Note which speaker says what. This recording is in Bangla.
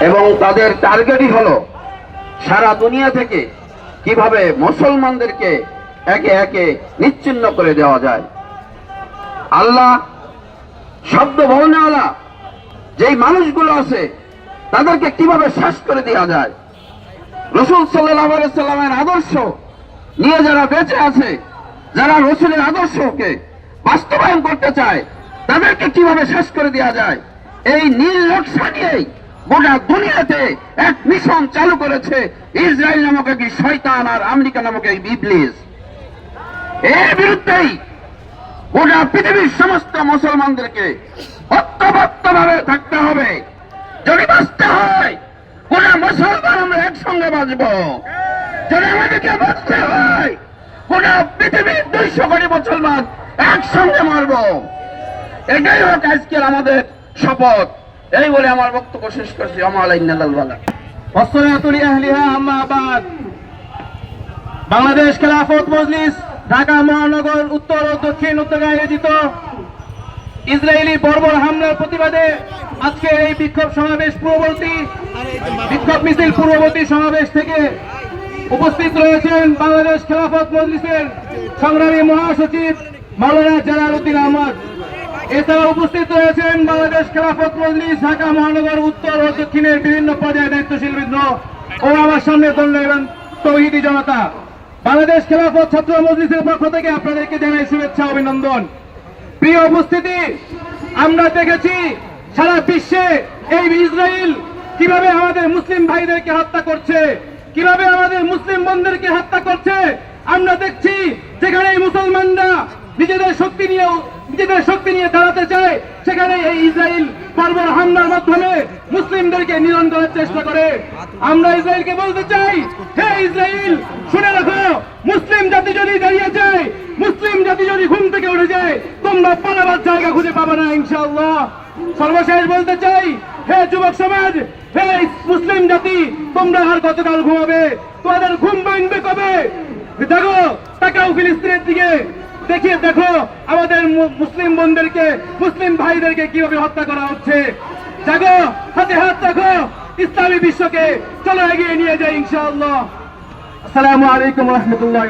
Speaker 1: এবং তাদের টার্গেটই হলো সারা দুনিয়া থেকে কীভাবে মুসলমানদেরকে একে একে নিচ্ছিন্ন করে দেওয়া যায়। আল্লাহ শব্দ বলনেওয়ালা যেই মানুষগুলো আছে, তাদেরকে কীভাবে শেষ করে দেওয়া যায়? রসুল সাল্লাহ সাল্লামের আদর্শ নিয়ে যারা বেঁচে আছে, যারা রসুলের আদর্শকে বাস্তবায়ন করতে চায়, তাদেরকে কীভাবে শেষ করে দেওয়া যায়? এই নীল নকশা নিয়েই গোটা দুনিয়াতে এক মিশন চালু করেছে। ইসরায়েল নামক একটি শয়তান আর আমেরিকা নামক এই বিপ্লিস এর বিরুদ্ধেই গোটা পৃথিবীর সমস্ত মুসলমানদেরকে ঐক্যবদ্ধ ভাবে থাকতে হবে। যদি বাঁচতে হয়, গোটা মুসলমান আমরা একসঙ্গে বাঁচব। যদি আমাদেরকে বাঁচতে হয়, গোটা পৃথিবীর দুইশো কোটি মুসলমান একসঙ্গে মারব। এটাই হোক আজকের আমাদের শপথ। এই বলে আমার বক্তব্য শেষ করছি।
Speaker 2: বাংলাদেশ খেলাফত মজলিস, ঢাকা মহানগর উত্তর ও দক্ষিণ উত্তরে আয়োজিত ইসরায়েলি বর্বর হামলার প্রতিবাদে আজকে এই বিক্ষোভ সমাবেশ পূর্ববর্তী, বিক্ষোভ মিছিল পূর্ববর্তী সমাবেশ থেকে উপস্থিত রয়েছেন বাংলাদেশ খেলাফত মজলিসের সংগ্রামী মহাসচিব মাওলানা জালাল উদ্দিন আহমদ। এছাড়া উপস্থিত রয়েছেন বাংলাদেশ খেলাফত মজলিস ঢাকা মহানগর, উত্তর ও দক্ষিণের বিভিন্ন পর্যায়ে দায়িত্বশীল বৃন্দ ও আমার সামনে দল এবং তৌহিদি জনতা। বাংলাদেশ খেলাফত ছাত্র মজলিসের পক্ষ থেকে আপনাদেরকে জানাই শুভেচ্ছা, অভিনন্দন। প্রিয় উপস্থিতি, আমরা দেখেছি সারা বিশ্বে এই ইসরায়েল কীভাবে আমাদের মুসলিম ভাইদেরকে হত্যা করছে, কীভাবে আমাদের মুসলিম বোনদেরকে হত্যা করছে, আমরা দেখছি যেখানে এই মুসলমানরা নিজেদের শক্তি নিয়ে, নিজেদের শক্তি নিয়ে দাঁড়াতে চায় ইসরায়েল বর্বর হামলার মাধ্যমে মুসলিমদেরকে নিধন করার চেষ্টা করে। আমরা ইসরায়েলকে বলতে চাই, হে ইসরায়েল, শুনে রাখো, মুসলিম জাতি যদি দাঁড়িয়ে যায়, মুসলিম জাতি যদি ঘুম থেকে উঠে যায়, তোমরা পালাবার জায়গা খুঁজে পাবে না, ইনশাআল্লাহ। সর্বশেষ বলতে চাই, হে যুবক সমাজ, হে মুসলিম জাতি, তোমরা আর কতকাল ঘুমাবে? তোমাদের ঘুম ভাঙবে কবে? দেখো, তাকাও ফিলিস্তিনের দিকে। দেখিয়ে দেখো, আমাদের মুসলিম বোনদেরকে, মুসলিম ভাইদেরকে কীভাবে হত্যা করা হচ্ছে। জাগো, হাতে হাত রাখো, ইসলামী বিশ্বকে চলো এগিয়ে নিয়ে যাই ইনশাআল্লাহ। আসসালামু আলাইকুম রহমতুল্লাহ